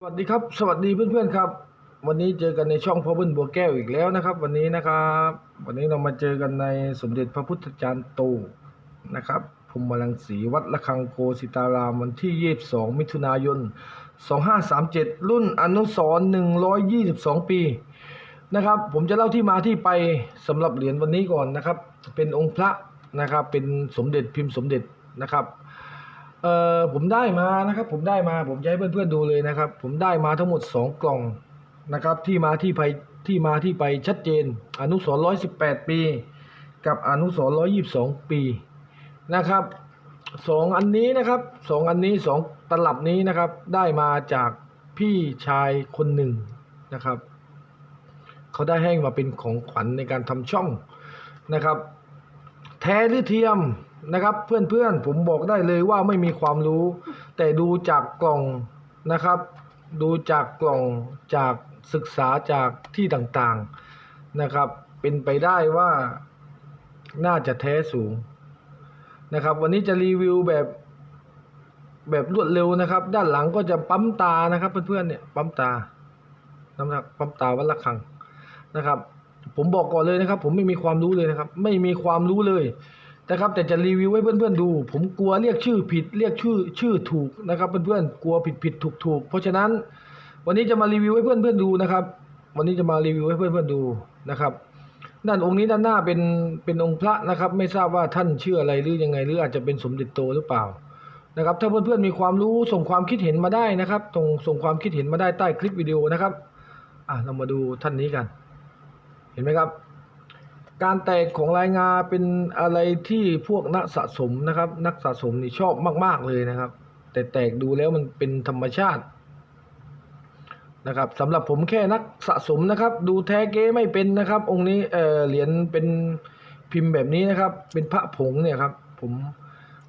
สวัสดีครับ สวัสดีเพื่อนๆครับ วันนี้เจอกันในช่องพ่อเบิ้ลบัวแก้วอีกแล้วนะครับ วันนี้นะครับ วันนี้เรามาเจอกันในสมเด็จพระพุทธจารย์โตนะครับพรมรังสีวัดระฆังโกสิตารามวันที่ 22 มิถุนายน 2537 รุ่นอนุสรณ์122 ปีนะครับ ผมจะเล่าที่มาที่ไปสำหรับเหรียญวันนี้ก่อนนะครับ เป็นองค์พระนะครับ เป็นสมเด็จพิมพ์สมเด็จนะครับ เอ่อผมได้มานะครับ ผมได้มาผมจะให้เพื่อนๆดูเลยนะครับ ผมได้มาทั้งหมด 2 กล่องนะครับ ที่มาที่ไปที่มาที่ไปชัดเจน อนุสรณ์118ปี กับอนุสรณ์122ปีนะครับสองอันนี้นะครับสองอันนี้สองตลับนี้นะครับ ได้มาจากพี่ชายคนหนึ่งนะครับ เขาได้ให้มาเป็นของขวัญในการทำช่องนะครับ แท้หรือเทียม นะครับ เพื่อนๆผมบอกได้เลยว่าไม่มีความรู้ แต่ดูจากกล่องนะครับ ดูจากกล่องจากศึกษาจากที่ต่างๆนะครับ เป็นไปได้ว่าน่าจะแท้สูงนะครับ วันนี้จะรีวิวแบบแบบรวดเร็วนะครับ ด้านหลังก็จะปั๊มตานะครับ เพื่อนๆเนี่ยปั๊มตาน้ำหนักปั๊มตาวัดละครังนะครับ ผมบอกก่อนเลยนะครับ ผมไม่มีความรู้เลยนะครับ ไม่มีความรู้เลย นะครับ แต่จะรีวิวให้เพื่อนๆดู ผมกลัวเรียกชื่อผิด เรียกชื่อชื่อถูกนะครับเพื่อนๆกลัวผิดผิดถูกถูกเพราะฉะนั้น วันนี้จะมารีวิวให้เพื่อนๆดูนะครับ วันนี้จะมารีวิวให้เพื่อนๆดูนะครับด้านองค์นี้ด้านหน้าเป็นเป็นองค์พระนะครับ ไม่ทราบว่าท่านชื่ออะไรหรือยังไง หรืออาจจะเป็นสมเด็จโตหรือเปล่านะครับ ถ้าเพื่อนๆมีความรู้ส่งความคิดเห็นมาได้นะครับส่งส่งความคิดเห็นมาได้ใต้คลิปวิดีโอนะครับ อะเรามาดูท่านนี้กัน เห็นไหมครับ การแตกของลายงาเป็นอะไรที่พวกนักสะสมนะครับ นักสะสมนี่ชอบมาก ๆเลยนะครับ แต่แตกดูแล้วมันเป็นธรรมชาตินะครับสำหรับผมแค่นักสะสมนะครับ ดูแท้เก๊ไม่เป็นนะครับ องค์นี้เออเหรียญเป็นพิมพ์แบบนี้นะครับ เป็นพระผงเนี่ยครับ ผม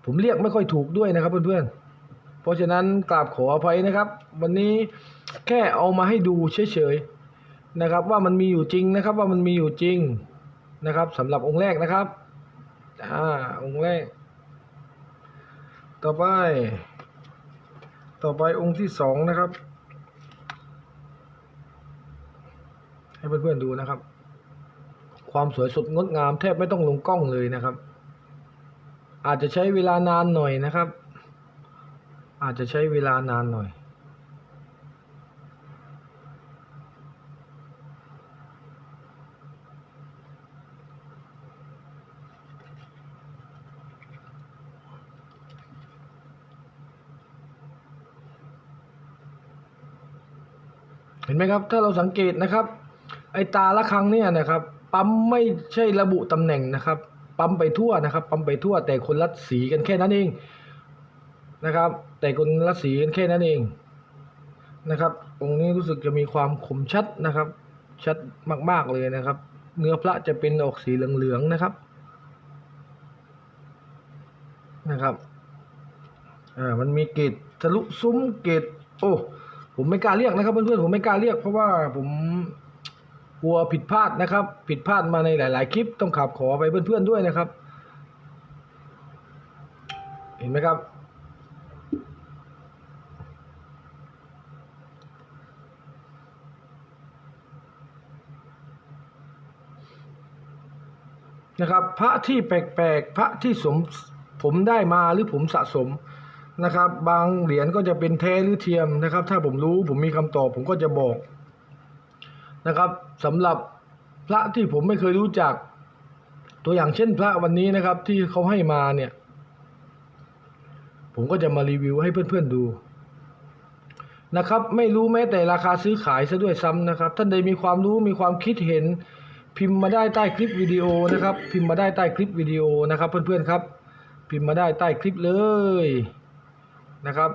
ผมเรียกไม่ค่อยถูกด้วยนะครับเพื่อนๆเพราะฉะนั้นกราบขออภัยนะครับ วันนี้แค่เอามาให้ดูเฉยๆนะครับ ว่ามันมีอยู่จริงนะครับ ว่ามันมีอยู่จริง นะครับสำหรับองค์แรกนะครับอ่าองค์แรก ต่อไป ต่อไปองค์ที่สองนะครับ ให้เพื่อนๆดูนะครับ ความสวยสดงดงามแทบไม่ต้องลงกล้องเลยนะครับ อาจจะใช้เวลานานหน่อยนะครับ อาจจะใช้เวลานานหน่อย เห็นไหมครับ ถ้าเราสังเกตนะครับ ไอ้ตาละครังเนี่ยนะครับ ปั๊มไม่ใช่ระบุตำแหน่งนะครับ ปั๊มไปทั่วนะครับ ปั๊มไปทั่ว แต่คนละสีกันแค่นั้นเองนะครับ แต่คนละสีกันแค่นั้นเองนะครับ ตรงนี้รู้สึกจะมีความคมชัดนะครับ ชัดมากๆเลยนะครับ เนื้อพระจะเป็นออกสีเหลืองๆนะครับนะครับ อ่า มันมีเกตทะลุซุ้มเกตโอ้ ผมไม่กล้าเรียกนะครับเพื่อนๆผมไม่กล้าเรียก เพราะว่าผมกลัวผิดพลาดนะครับ ผิดพลาดมาในหลาย ๆ คลิปต้องขับขอไปเพื่อนๆด้วยนะครับ เห็นไหมครับ นะครับ พระที่แปลกๆพระที่สมผมได้มาหรือผมสะสม นะครับ บางเหรียญก็จะเป็นแท้หรือเทียมนะครับ ถ้าผมรู้ผมมีคำตอบผมก็จะบอกนะครับสำหรับพระที่ผมไม่เคยรู้จัก ตัวอย่างเช่นพระวันนี้นะครับ ที่เขาให้มาเนี่ย ผมก็จะมารีวิวให้เพื่อนๆดูนะครับ ไม่รู้แม้แต่ราคาซื้อขายซะด้วยซ้ำนะครับ ท่านใดมีความรู้มีความคิดเห็น พิมพ์มาได้ใต้คลิปวิดีโอนะครับ พิมพ์มาได้ใต้คลิปวิดีโอนะครับ เพื่อนๆครับ พิมพ์มาได้ใต้คลิปเลย นะครับ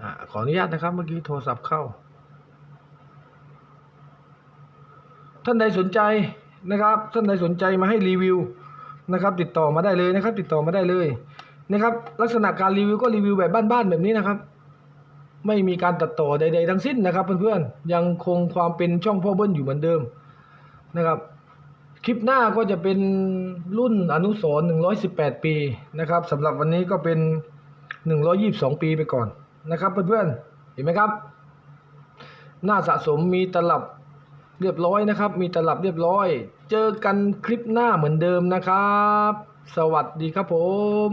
อขออนุญาตนะครับเมื่อกี้โทรศัพท์เข้า ท่านใดสนใจนะครับ ท่านใดสนใจมาให้รีวิวนะครับ ติดต่อมาได้เลยนะครับ ติดต่อมาได้เลยนะครับ ลักษณะการรีวิวก็รีวิวแบบบ้านๆแบบนี้นะครับ ไม่มีการตัดต่อใด ๆ ทั้งสิ้นนะครับเพื่อนๆยังคงความเป็นช่องพ่อเบิ้ลอยู่เหมือนเดิมนะครับ คลิปหน้าก็จะเป็นรุ่นอนุสรณ์118ปีนะครับสำหรับวันนี้ก็เป็น122ปีไปก่อนนะครับเพื่อนๆเห็นไหมครับ หน้าสะสมมีตลับเรียบร้อยนะครับ มีตลับเรียบร้อย เจอกันคลิปหน้าเหมือนเดิมนะครับ สวัสดีครับผม